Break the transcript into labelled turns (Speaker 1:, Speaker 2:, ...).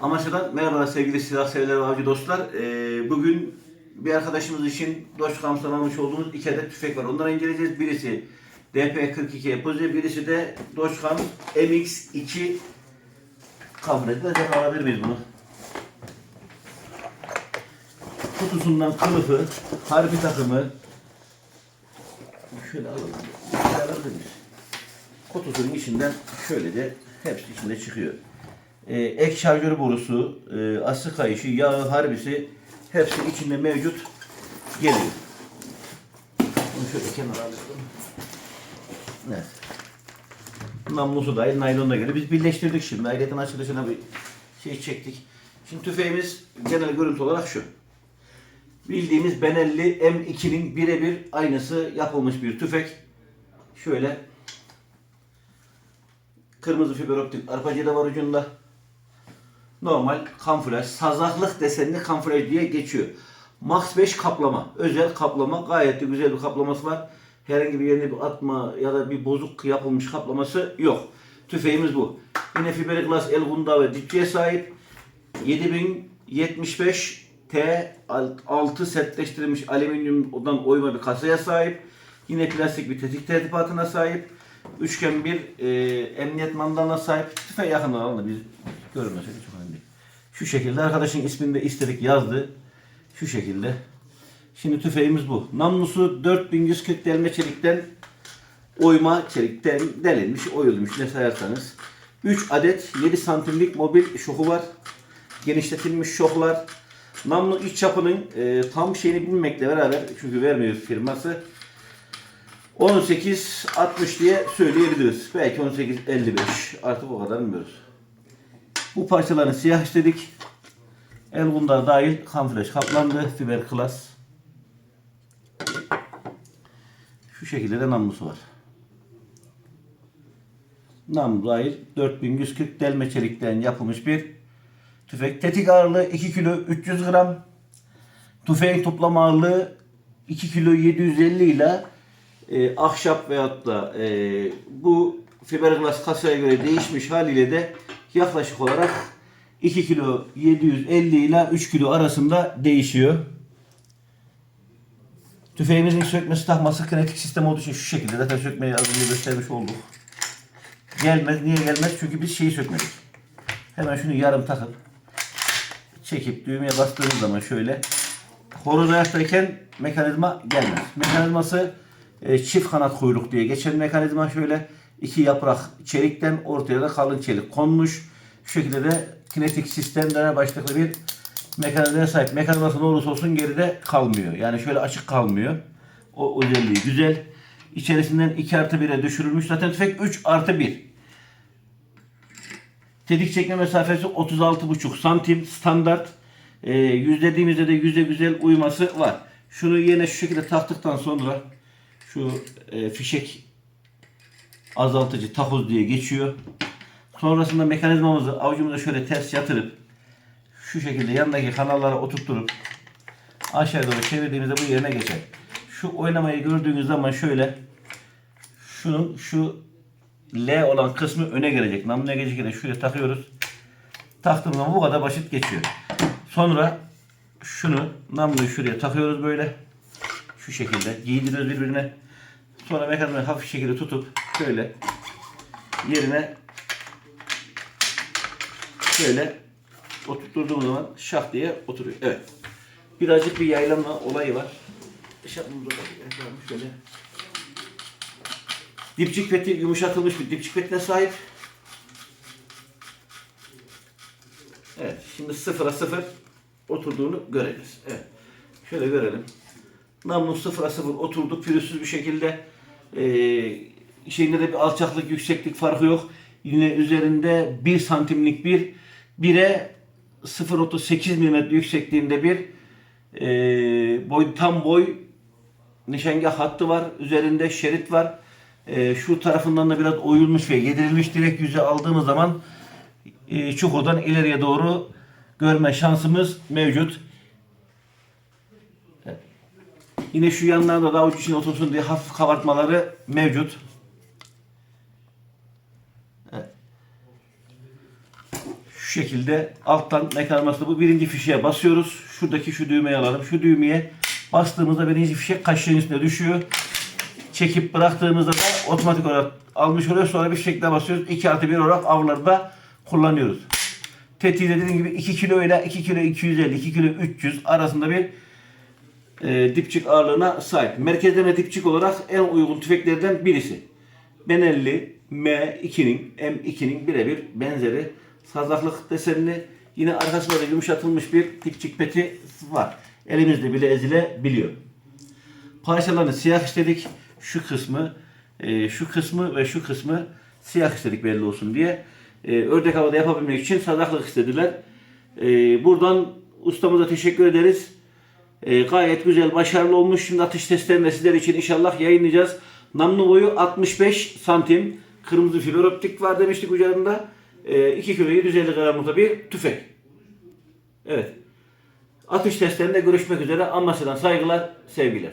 Speaker 1: Amasya'dan merhabalar sevgili silah severler ve avcı dostlar. Ee, bugün bir arkadaşımız için Dogecoin'dan almış olduğumuz iki adet tüfek var. Onları inceleyeceğiz. Birisi DP42 Epozi, birisi de Dogecoin MX2 kavredi. Acaba alabilir miyiz bunu? Kutusundan kılıfı, harbi takımı, şöyle alalım. Şöyle alabilir miyiz? Kutusunun içinden şöyle de hepsi içinde çıkıyor. Ee, ek şarjör borusu, e, ası kayışı, yağı, harbisi hepsi içinde mevcut geliyor. Bunu şöyle kenara alalım. Evet. Namlusu dahil naylon da geliyor. Biz birleştirdik şimdi. Ayrıca açılışına bir şey çektik. Şimdi tüfeğimiz genel görüntü olarak şu. Bildiğimiz Benelli M2'nin birebir aynısı yapılmış bir tüfek. Şöyle kırmızı fiber optik arpacı da var ucunda. Normal kamuflaj, sazaklık desenli kamuflaj diye geçiyor. Max 5 kaplama, özel kaplama, gayet de güzel bir kaplaması var. Herhangi bir yerine bir atma ya da bir bozuk yapılmış kaplaması yok. Tüfeğimiz bu. Yine fiberglass el gunda ve dipçiye sahip. 7075 T6 sertleştirilmiş alüminyumdan oyma bir kasaya sahip. Yine plastik bir tetik tertibatına sahip. Üçgen bir e, emniyet mandalına sahip. Tüfeği yakından alın da biz görmesek. Şu şekilde arkadaşın ismini de istedik yazdı. Şu şekilde. Şimdi tüfeğimiz bu. Namlusu 4140 delme çelikten oyma çelikten delinmiş, oyulmuş ne sayarsanız. 3 adet 7 santimlik mobil şoku var. Genişletilmiş şoklar. Namlu iç çapının e, tam şeyini bilmekle beraber çünkü vermiyor firması. 18-60 diye söyleyebiliriz. Belki 18-55 artık o kadar bilmiyoruz. Bu parçaları siyah istedik. El bunda dahil kamuflaj kaplandı. Fiber klas. Şu şekilde de namlusu var. Namlu dahil 4140 delme çelikten yapılmış bir tüfek. Tetik ağırlığı 2 kilo 300 gram. Tüfeğin toplam ağırlığı 2 kilo 750 ile e, ahşap veyahut da e, bu fiberglass kasaya göre değişmiş haliyle de yaklaşık olarak 2 kilo 750 ile 3 kilo arasında değişiyor. Tüfeğimizin sökmesi takması kinetik sistem olduğu için şu şekilde zaten sökmeyi az önce göstermiş olduk. Gelmez. Niye gelmez? Çünkü biz şeyi sökmedik. Hemen şunu yarım takıp çekip düğmeye bastığımız zaman şöyle horoz ayaktayken mekanizma gelmez. Mekanizması e, çift kanat kuyruk diye geçen mekanizma şöyle iki yaprak çelikten ortaya da kalın çelik konmuş. Şu şekilde de kinetik sistemlere başlıklı bir mekanizmaya sahip. Mekanizması ne olursa olsun geride kalmıyor. Yani şöyle açık kalmıyor. O özelliği güzel. İçerisinden 2 artı 1'e düşürülmüş. Zaten tüfek 3 artı 1. Tetik çekme mesafesi 36,5 santim standart. E, yüzlediğimizde de yüze güzel uyuması var. Şunu yine şu şekilde taktıktan sonra şu e, fişek azaltıcı takoz diye geçiyor. Sonrasında mekanizmamızı avucumuza şöyle ters yatırıp şu şekilde yanındaki kanallara oturtturup aşağı doğru çevirdiğimizde bu yerine geçer. Şu oynamayı gördüğünüz zaman şöyle şunun şu L olan kısmı öne gelecek. Namluya geçerken şuraya takıyoruz. Taktığımız zaman bu kadar basit geçiyor. Sonra şunu namluyu şuraya takıyoruz böyle. Şu şekilde giydiriyoruz birbirine. Sonra mekanizmayı hafif şekilde tutup şöyle yerine şöyle oturtturduğumuz zaman şah diye oturuyor. Evet. Birazcık bir yaylanma olayı var. Şablonumuza da yapalım şöyle. Dipçik peti yumuşatılmış bir dipçik petine sahip. Evet. Şimdi sıfıra sıfır oturduğunu göreceğiz. Evet. Şöyle görelim. Namlu sıfıra sıfır oturdu pürüzsüz bir şekilde. Ee, şeyinde de bir alçaklık yükseklik farkı yok. Yine üzerinde 1 santimlik bir 1'e 0.8 mm yüksekliğinde bir e, boy tam boy nişangah hattı var. Üzerinde şerit var. E, şu tarafından da biraz oyulmuş ve yedirilmiş direkt yüze aldığımız zaman e, çukurdan ileriye doğru görme şansımız mevcut. Yine şu yanlarda da avuç için otursun diye hafif kabartmaları mevcut. Şu şekilde alttan mekanizması bu birinci fişeye basıyoruz. Şuradaki şu düğmeyi alalım. Şu düğmeye bastığımızda birinci fişek kaşığın üstüne düşüyor. Çekip bıraktığımızda da otomatik olarak almış oluyor. Sonra bir daha basıyoruz. 2 artı 1 olarak avlarda kullanıyoruz. Tetiği de dediğim gibi 2 kilo ile 2 kilo 250, 2 kilo 300 arasında bir e, dipçik ağırlığına sahip. Merkezleme dipçik olarak en uygun tüfeklerden birisi. Benelli M2'nin M2'nin birebir benzeri sazaklık desenli yine arkasında da yumuşatılmış bir dipçik peti var. Elimizde bile ezilebiliyor. Parçalarını siyah istedik. Şu kısmı, e, şu kısmı ve şu kısmı siyah istedik belli olsun diye. E, ördek havada yapabilmek için sadaklık istediler. E, buradan ustamıza teşekkür ederiz. E, gayet güzel, başarılı olmuş. Şimdi atış testlerini de sizler için inşallah yayınlayacağız. Namlu boyu 65 santim. Kırmızı fiber optik var demiştik üzerinde. E, 2 kilo 750 gramlıkta bir tüfek. Evet. Atış testlerinde görüşmek üzere. Amasya'dan saygılar, sevgiler.